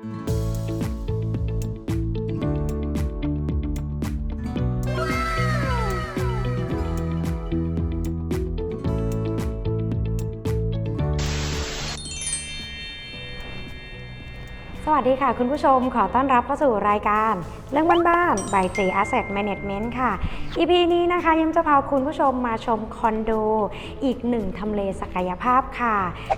ส วัสดีค่ะคุณผู้ชมขอต้อนรับเข้าสู่รายการ เรื่องบ้านๆ by J Asset Management ค่ะ EP นี้นะคะยังจะพาคุณผู้ชมมาชมคอนโด อีกหนึ่งทำเลศักยภาพค่ะ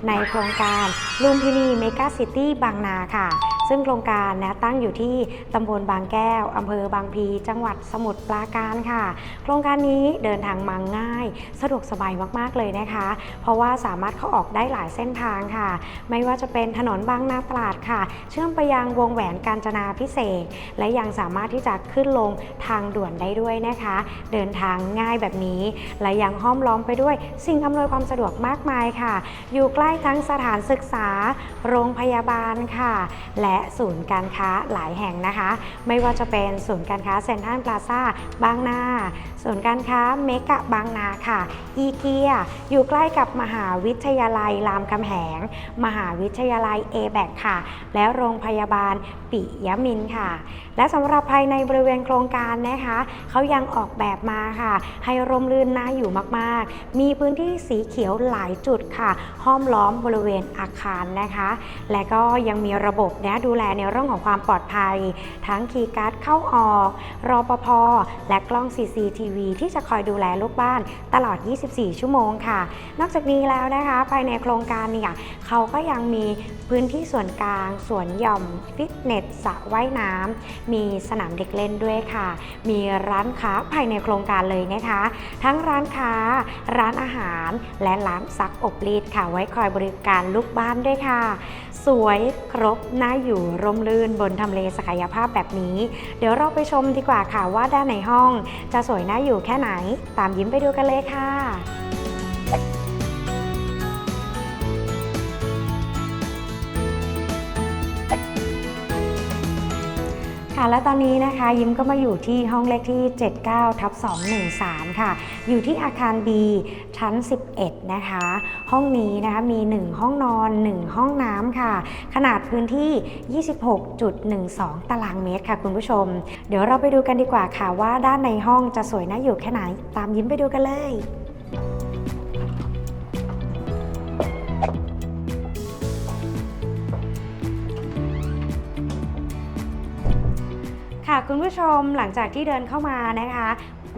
ในโครงการลุมพินีเมกาซิตี้บางนาค่ะ ซึ่งโครงการนะตั้งอยู่ที่ตำบลบางแก้วอำเภอบางพี จังหวัดสมุทรปราการค่ะ โครงการนี้เดินทางมาง่าย สะดวกสบายมากๆเลยนะคะ เพราะว่าสามารถเข้าออกได้หลายเส้นทางค่ะ ไม่ว่าจะเป็นถนนบางนาตราดค่ะ เชื่อมไปยังวงแหวนกาญจนาพิเศษ และยังสามารถที่จะขึ้นลงทางด่วนได้ด้วยนะคะ เดินทางง่ายแบบนี้ และยังห้อมล้อมไปด้วย สิ่งอำนวยความสะดวกมากมายค่ะ อยู่ใกล้ทั้งสถานศึกษา โรงพยาบาลค่ะ และศูนย์การค้าหลายแห่งนะคะ ไม่ว่าจะเป็นศูนย์การค้าเซ็นทรัลพลาซ่าบางนาศูนย์การค้าเมกะบางนาค่ะ อีเกียอยู่ใกล้กับมหาวิทยาลัยรามคำแหง มหาวิทยาลัยเอแบกค่ะ และโรงพยาบาลปิยมินค่ะ และสำหรับภายในบริเวณโครงการนะคะเขายังออกแบบมาค่ะ ให้ร่มรื่นน่าอยู่มากๆ มีพื้นที่สีเขียวหลายจุดค่ะ ห้อมล้อมบริเวณอาคารนะคะ และก็ยังมีระบบนะดููแลในเรื่องของความปลอดภัย ทั้งคีย์การ์ดเข้าออก รอปภ และกล้อง CCTV ที่จะคอยดูแลลูกบ้านตลอด 24 ชั่วโมงค่ะ นอกจากนี้แล้วนะคะภายในโครงการเนี่ยเขาก็ยังมีพื้นที่ส่วนกลางสวนหย่อมฟิตเนสสระว่ายน้ำมีสนามเด็กเล่นด้วยค่ะ มีร้านค้าภายในโครงการเลยนะคะ ทั้งร้านค้า ร้านอาหาร และร้านซักอบรีดค่ะ ไว้คอยบริการลูกบ้านด้วยค่ะ สวยครบน่าอยู่ร่มรื่นบนทำเลศักยภาพแบบนี้ เดี๋ยวเราไปชมดีกว่าค่ะว่าด้านในห้อง จะสวยน่าอยู่แค่ไหน ตามยิ้มไปดูกันเลยค่ะ ค่ะ และตอนนี้นะคะ ยิ้มก็มาอยู่ที่ห้องเลขที่ 79ทับ213 ค่ะ อยู่ที่อาคาร B ชั้น 11 นะคะ ห้องนี้นะคะมี 1 ห้องนอน 1 ห้องน้ำค่ะ ขนาดพื้นที่ 26.12 ตารางเมตรค่ะคุณผู้ชม เดี๋ยวเราไปดูกันดีกว่าค่ะว่าด้านในห้องจะสวยน่าอยู่แค่ไหน ตามยิ้มไปดูกันเลย ค่ะคุณผู้ชมหลังจากที่เดินเข้ามานะคะ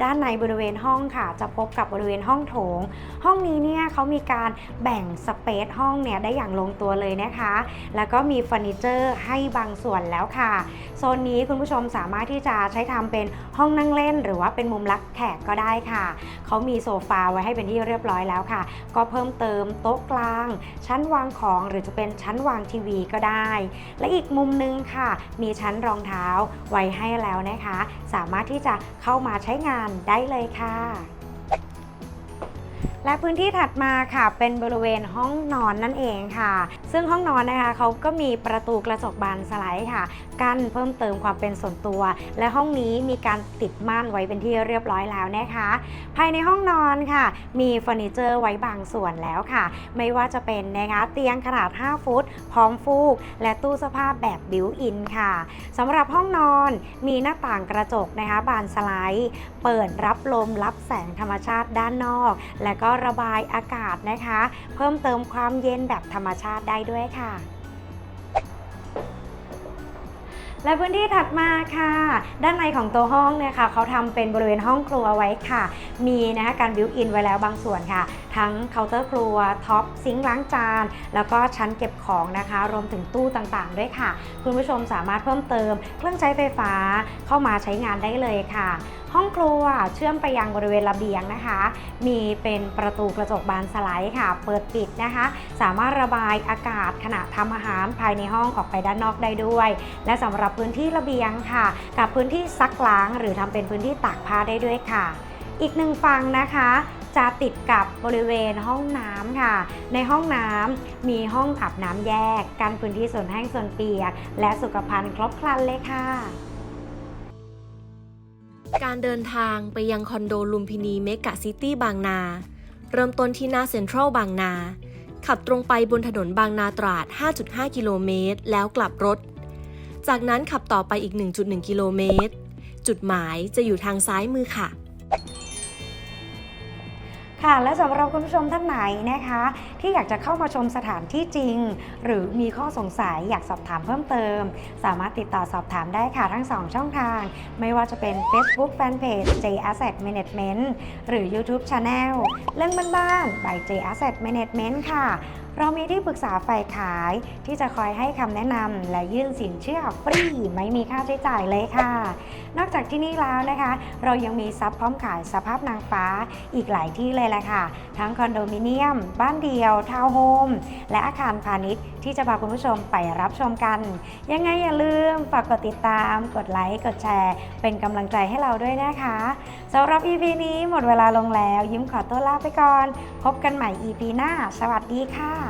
ด้านในบริเวณห้องค่ะ จะพบกับบริเวณห้องโถง ห้องนี้เนี่ยเขามีการแบ่งสเปซห้องเนี่ยได้อย่างลงตัวเลยนะคะ แล้วก็มีเฟอร์นิเจอร์ให้บางส่วนแล้วค่ะ โซนนี้คุณผู้ชมสามารถที่จะใช้ทำเป็นห้องนั่งเล่น หรือว่าเป็นมุมรับแขกก็ได้ค่ะเขามีโซฟาไว้ให้เป็นที่เรียบร้อยแล้วค่ะ ก็เพิ่มเติมโต๊ะกลาง ชั้นวางของหรือจะเป็นชั้นวางทีวีก็ได้ และอีกมุมนึงค่ะ มีชั้นรองเท้าไว้ให้แล้วนะคะ สามารถที่จะเข้ามาใช้งานได้เลยค่ะ และพื้นที่ถัดมาค่ะเป็นบริเวณห้องนอนนั่นเองค่ะ ซึ่งห้องนอนนะคะเขาก็มีประตูกระจกบานสไลด์ค่ะ กั้นเพิ่มเติมความเป็นส่วนตัว และห้องนี้มีการติดม่านไว้เป็นที่เรียบร้อยแล้วนะคะ ภายในห้องนอนค่ะ มีเฟอร์นิเจอร์ไว้บางส่วนแล้วค่ะ ไม่ว่าจะเป็นนะคะเตียงขนาด 5 ฟุต พร้อมฟูก และตู้เสื้อผ้าแบบบิวอินค่ะสำหรับห้องนอนมีหน้าต่างกระจกนะคะบานสไลด์ เปิดรับลมรับแสงธรรมชาติด้านนอก และก็ระบายอากาศนะคะ เพิ่มเติมความเย็นแบบธรรมชาติได้ด้วยค่ะและพื้นที่ถัดมาค่ะ ด้านในของตัวห้องเนี่ยค่ะเขาทำเป็นบริเวณห้องครัวไว้ค่ะ มีนะคะการบิวอินไว้แล้วบางส่วนค่ะ ทั้งเคาน์เตอร์ครัวท็อปซิงค์ล้างจาน แล้วก็ชั้นเก็บของนะคะ รวมถึงตู้ต่างๆ ด้วยค่ะ คุณผู้ชมสามารถเพิ่มเติม เครื่องใช้ไฟฟ้าเข้ามาใช้งานได้เลยค่ะ ห้องครัวเชื่อมไปยังบริเวณระเบียงนะคะ มีเป็นประตูกระจกบานสไลด์ค่ะ เปิดปิดนะคะ สามารถระบายอากาศขณะทำอาหารภายในห้องออกไปด้านนอกได้ด้วย และสำหรับพื้นที่ระเบียงค่ะ กับพื้นที่ซักล้าง หรือทำเป็นพื้นที่ตากผ้าได้ด้วยค่ะ อีกหนึ่งฝั่งนะคะจะติดกับบริเวณห้องน้ำค่ะ ในห้องน้ำมีห้องอาบน้ำแยก กันพื้นที่ส่วนแห้งส่วนเปียก และสุขภัณฑ์ครบครันเลยค่ะ การเดินทางไปยังคอนโดลุมพินีเมกะซิตี้บางนา เริ่มต้นที่หน้าเซ็นทรัลบางนา ขับตรงไปบนถนนบางนาตราด 5.5 กิโลเมตร แล้วกลับรถ จากนั้นขับต่อไปอีก 1.1 กิโลเมตร จุดหมายจะอยู่ทางซ้ายมือค่ะ ค่ะและสำหรับคุณผู้ชมท่านไหนนะคะ ที่อยากจะเข้ามาชมสถานที่จริง หรือมีข้อสงสัยอยากสอบถามเพิ่มเติม สามารถติดต่อสอบถามได้ค่ะทั้ง 2 ช่องทาง ไม่ว่าจะเป็น Facebook Fanpage J Asset Management หรือ YouTube Channel เรื่องบ้านๆ by J Asset Management ค่ะ เรามีที่ปรึกษาฝ่ายขายที่จะคอยให้คำแนะนำและยื่นสินเชื่อฟรีไม่มีค่าใช้จ่ายเลยค่ะ นอกจากที่นี่แล้วนะคะ เรายังมีซับพร้อมขายสภาพนางฟ้าอีกหลายที่เลยแหละค่ะ ทั้งคอนโดมิเนียม บ้านเดียวทาวน์โฮมและอาคารพาณิชย์ที่จะพาคุณผู้ชมไปรับชมกัน ยังไงอย่าลืมฝากกดติดตาม กดไลค์กดแชร์ เป็นกำลังใจให้เราด้วยนะคะสำหรับ EP นี้หมดเวลาลงแล้ว ยิ้มขอตัวลาไปก่อน พบกันใหม่ EP หน้า สวัสดีค่ะ